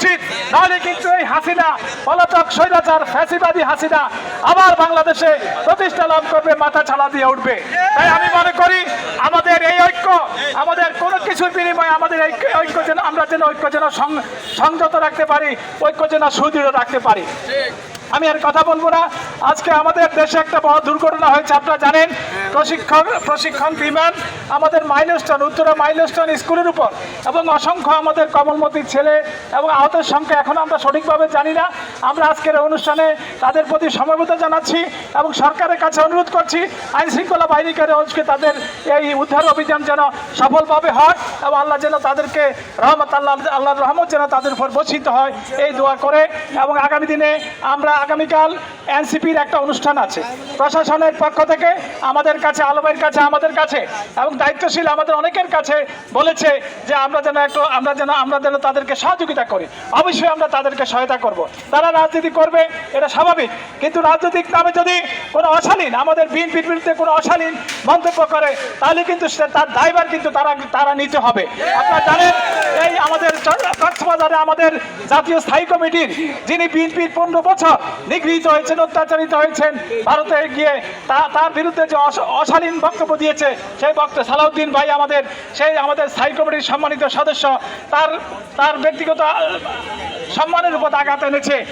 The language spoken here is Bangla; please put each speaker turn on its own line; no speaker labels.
উচিত। নাহলে কিন্তু এই হাসিনা, পলাতক স্বৈরাচার, ফ্যাসিবাদী হাসিনা আবার বাংলাদেশে প্রতিষ্ঠা লাভ করবে, মাথা ছাড়া দিয়ে উঠবে। তাই আমি মনে করি, আমাদের এই ঐক্য, আমাদের কোনো কিছুর বিনিময়ে আমাদের এই ঐক্য যেন, আমরা যেন ঐক্য যেন সংযত রাখতে পারি, ঐক্য যেন সুদৃঢ় রাখতে পারি। আমি আর কথা বলব না। আজকে আমাদের দেশে একটা বড় দুর্ঘটনা হয়েছে, আপনারা জানেন। প্রশিক্ষণ প্রশিক্ষণ বিমান আমাদের মাইলস্টোন, উত্তরা মাইলস্টোন স্কুলের উপর, এবং অসংখ্য আমাদের কমলমতির ছেলে এবং আহতের সংখ্যা এখন আমরা সঠিকভাবে জানি না। আমরা আজকের অনুষ্ঠানে তাদের প্রতি সমবেত জানাচ্ছি এবং সরকারের কাছে অনুরোধ করছি আইন শৃঙ্খলা বাহিনীকে আজকে তাদের এই উদ্ধার অভিযান যেন সফলভাবে হয় এবং আল্লাহ যেন তাদেরকে রহমত, আল্লাহ আল্লাহর রহমত যেন তাদের উপর বর্ষিত হয়। এই দোয়া করে এবং আগামী দিনে আমরা আগামীকাল এনসিপির একটা অনুষ্ঠান আছে। প্রশাসনের পক্ষ থেকে আমাদের কাছে, আলমের কাছে, আমাদের কাছে এবং দায়িত্বশীল আমাদের অনেকের কাছে বলেছে যে আমরা যেন একটু, আমরা যেন আমরা যেন তাদেরকে সহযোগিতা করি। অবশ্যই আমরা তাদেরকে সহায়তা করব। তারা রাজনীতি করবে, এটা স্বাভাবিক। কিন্তু রাজনৈতিক নামে যদি কোনো অশালীন, আমাদের বিএনপির বিরুদ্ধে কোনো অশালীন মন্তব্য করে, তাহলে কিন্তু তার দায়ভার কিন্তু তারা তারা নিতে হবে। আপনারা জানেন এই আমাদের কক্সবাজারে আমাদের জাতীয় স্থায়ী কমিটির যিনি বিএনপির পনেরো বছর নিগৃহীত হয়েছেন, অত্যাচারিত হয়েছেন, ভারতে গিয়ে তা- তার বিরুদ্ধে যে অশ- অশালীন বক্তব্য দিয়েছে, সেই বক্তব্য সালাউদ্দিন ভাই আমাদের, সেই আমাদের স্থায়ী কমিটির সম্মানিত সদস্য, তার তার ব্যক্তিগত সম্মানের উপর আঘাত এনেছে।